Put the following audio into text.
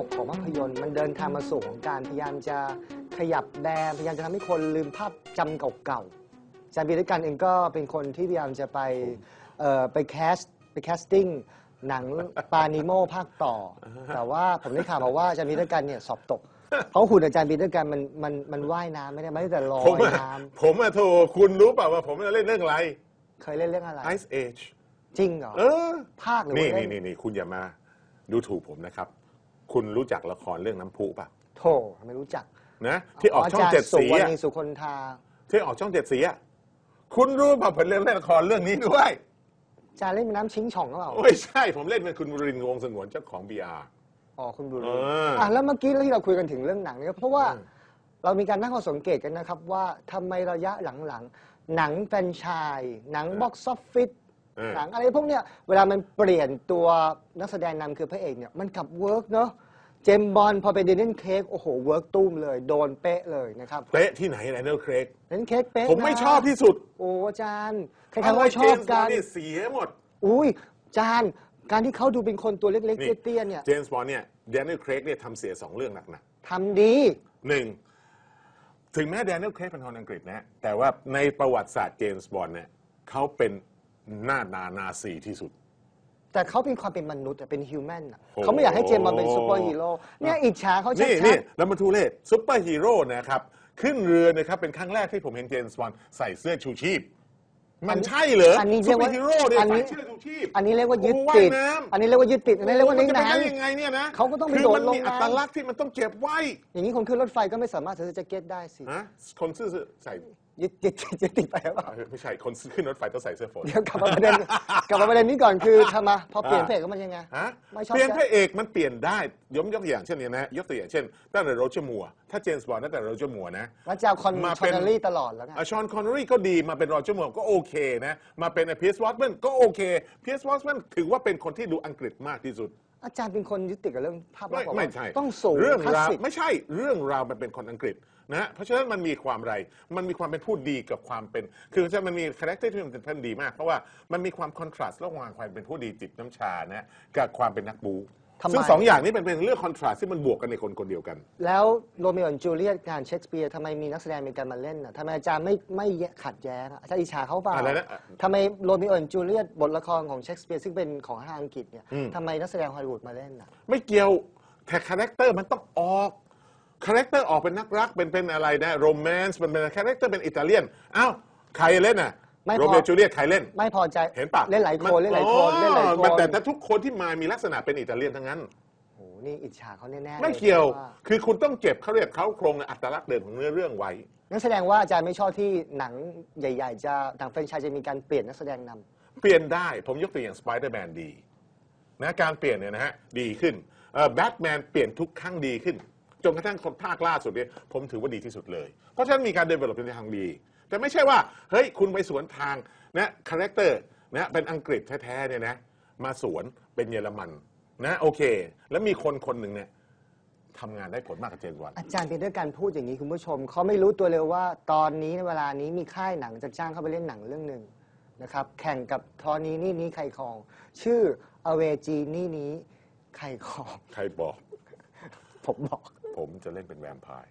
กของภาพยนตร์มันเดินทางมาสู่ของการพยายามจะขยับแบนพยายามจะทำให้คนลืมภาพจำเก่าๆอาจารย์ปีด้วยกันเองก็เป็นคนที่พยายามจะไปเอ่อไปแคสไปแคสติ้งหนังปานิโมภาคต่อ แต่ว่าผมได้ข่าวมาว่าอาจารย์ปีด้วยกันเนี่ยสอบตก เพราะหุ่นอาจารย์ปีด้วยกันมันมันมันว่ายน้ำไม่ได้ไม่ได้แต่ลอผมยอะน้ผมอะโทรคุณรู้เปล่าว่าผมเล่นเรื่องอะไรำเคยเล่นเรื่องอะไร Ice Age จริงเหรอเออ ภาคหรือนี่ว่าเล่นี่นนี่นี่คุณอย่ามา ดูถูกผมนะครับ คุณรู้จักละครเรื่องน้ำพุป่ะโถไม่รู้จักนะที่ออกช่องาจารย์เจ็ดสีสุวรรอะณีสุคนธาที่ออกช่องเจ็ดสีอะคุณรู้ป่ะผมเล่นเล่นละครเรื่องนี้ด้วยอาจารย์เล่นเป็นน้ำชิงช่องหรือเปล่าไม่ใช่ ผมเล่นเป็นคุณบุรินทร์วงศ์สงวนเจ้าของ BR อ๋อคุณบุรีเอออ่อะแล้วเมื่อกี้ที่เราคุยกันถึงเรื่องหนังเนี่ยเพราะว่าอืมเรามีการตั้งข้อสังเกตกันนะครับว่าทำไมระยะหลังๆ หนังแฟรนไชส์หนังบ็อกซ์ออฟฟิศเออหนังอะไรพวกเนี้ยเวลามันเปลี่ยนตัวนักแสดงนำคือพระเอกเนี่ยมันกลับเวิร์กเนาะเจมส์บอลพอเป็นเดนเนนเค้กโอ้โหเวิร์กตุ้มเลยโดนเป๊ะเลยนะครับเป๊ะที่ไหนไดเนลเครกเดนเนนเค้กเป๊ะผมไม่นะชอบที่สุดโอ้อาจารย์ใครๆว่าชอบเจมส์กัน นี่เสียหมด อุ้ยอาจารย์การที่เขาดูเป็นคนตัวเล็กนี่ๆเตี้ยๆเนี่ยเจมส์บอลเนี่ยแดเนียลเครกเนี่ยทำเสียสองเรื่องหนักทำดี ๆหนึ่งถึงแม้แดเนียลเครกเป็นคนอังกฤษนะแต่ว่าในประวัติศาสตร์เจมส์บอลเนี่ยเขาเป็น หน้านานาซีที่สุด แต่เขาเป็นความเป็นมนุษย์อะเป็นฮิวแมนอะโอ้ เขาไม่อยากให้เจมส์บอลเป็นซูเปอร์ฮีโร่เนี่ยอิจฉาเขาชันี่ดนี่แล้วมาทูเล่ซุปเปอร์ฮีโร่นะครับ ขึ้นเรือนะครับ เป็นครั้งแรกที่ผมเห็นเจมส์บอลใส่เสื้อชูชีพ มันใช่เหรออันนี้ซุเรีปยกเปอว่าร์ฮีโร่เนี่ยอันใส่นี้เสื้อชูชีพอันนี้เรียกว่ายึดโอ้ติดว่ายน้ำอันนี้เรียกว่ายึดติดอันนี้เรียกว่ามัในจะหเป็นันงได้ยังไงเนี่ยนะเขาก็ต้องไปคือโดดมันลงมีน้ำอัตลักษณ์ที่มันต้องเก็บไว้อย่างนี้คนขึ้นรถไฟก็ไม่สามารถใส่แจ็คเก็ตได้สิ ฮะคนซื้อใส่ ยึดยึดยึดติดไปหรือเปล่า ไม่ใช่คนขึ้นรถไฟต้องใส่เสื้อฝน เดี๋ยวกลับมาประเด็นกลับมาประเด็นนี้ก่อนคือทำไมาพอเปลี่ยนเพจก็มันยังไงฮะไม่ชอบเปลี่ยนพระเอกมันเปลี่ยนได้ยกยกตัวอย่างเช่นนี้นะ ยกตัวอย่างเช่นตั้งแต่โรเจอร์มัวร์ถ้าเจมส์บอลตั้งแต่โรเจอร์มัวร์นะว่าจะเอาคอนมาชเป็อน นเนอรี่ตลอดแล้วไง ชอนคอนเนอรี่ก็ดีมาเป็นโรเจอร์มัวร์ก็โอเคนะ มาเป็นเพียสวอตแมนก็โอเคเพียสวอตแมนถือว่าเป็นคนที่ดูอังกฤษมากที่สุด อาจารย์เป็นคนยึดติดกับเรื่องภาพลัไม่กษณ์บอกว่าไม่ใช่ต้องสูงเรื่องคลาสราวสิก ไม่ใช่เรื่องราวมันเป็นคนอังกฤษนะฮะเพราะฉะนั้นมันมีความไร มันมีความเป็นผู้ดีกับความเป็น คือจะมันมีคาแรคเตอร์ที่มันเป็นดีมาก เพราะว่ามันมีความคอนทราสต์ระหว่างความเป็นผู้ดีจิบน้ำชานะกับความเป็นนักบู ทำไมซึ่งสองอย่างนี้เป็นเป็นเรื่องคอนทราสต์ที่มันบวกกันในคนคนเดียวกัน แล้วโรมิโอและจูเลียตงานเชคสเปียร์ทำไมมีนักแสดงอเมริกันมาเล่นอะทำไมอาจารย์ไม่ไม่ขัดแย้งอะอาจารย์อิจฉาเขาเปล่าอะไรนะทำไมโรมิโอและจูเลียตบทละครของเชคสเปียร์ซึ่งเป็นของทางอังกฤษเนี่ยอืม ทำไมนักแสดงฮอลลีวูดมาเล่นอะ ไม่เกี่ยวแต่คาแรคเตอร์มันต้องออกคาแรคเตอร์ออกเป็นนักรักเป็นเป็นอะไรนะโรแมนต์มันเป็นคาแรคเตอร์เป็นอิตาเลียนอ้าวใครเล่นน่ะ ไม่พอ โรเมโอจูเลียตใครเล่น ไม่พอใจเห็นปะเล่นหลายคนมัเล่นหลายคนเล่นหลายคอ๋อนแต่แต่ทุกคนที่มามีลักษณะเป็นอิตาเลียนทั้งนั้น โอ้โหนี่อิจฉาเขาแน่ๆไม่เกี่ยวลาคือคุณต้องเก็บเขาเรียกเขาโครงอัตลักษณ์เดิมของเนื้อเรื่องไว้ งั้นแสดงว่าอาจารย์ไม่ชอบที่หนังใหญ่ ๆ จะหนังแฟรนไชส์จะมีการเปลี่ยนนักแสดงนำ เปลี่ยนได้ผมยกตัวอย่างสไปเดอร์แมนดีนะการเปลี่ยนเนี่ยนะฮะดีขึ้นแบทแมนเปลี่ยนทุกครั้งดีขึ้น จนกระทั่งคนภาคล่าสุดเนี่ยผมถือว่าดีที่สุดเลย เพราะฉะนั้นมีการเดเวล็อปในทางดี แต่ไม่ใช่ว่าเฮ้ยคุณไปสวนทางนะคาแรคเตอร์นะเป็นอังกฤษแท้ๆเนี่ยนะมาสวนเป็นเยอรมันนะโอเค แล้วมีคนคนหนึ่งเนี่ยทำงานได้ผลมากกับเจมส์บอลอาจารย์เพียงด้วยการพูดอย่างนี้คุณผู้ชม เขาไม่รู้ตัวเลยว่าตอนนี้ในเวลานี้มีค่ายหนังจะจ้างเขาไปเล่นหนังเรื่องหนึ่งนะครับแข่งกับทอนี้นี่นี้ใครครอง ชื่ออเวจีนี่นี้ใครครอง ใครบอก ผมบอก ผมจะเล่นเป็นแวมไพร์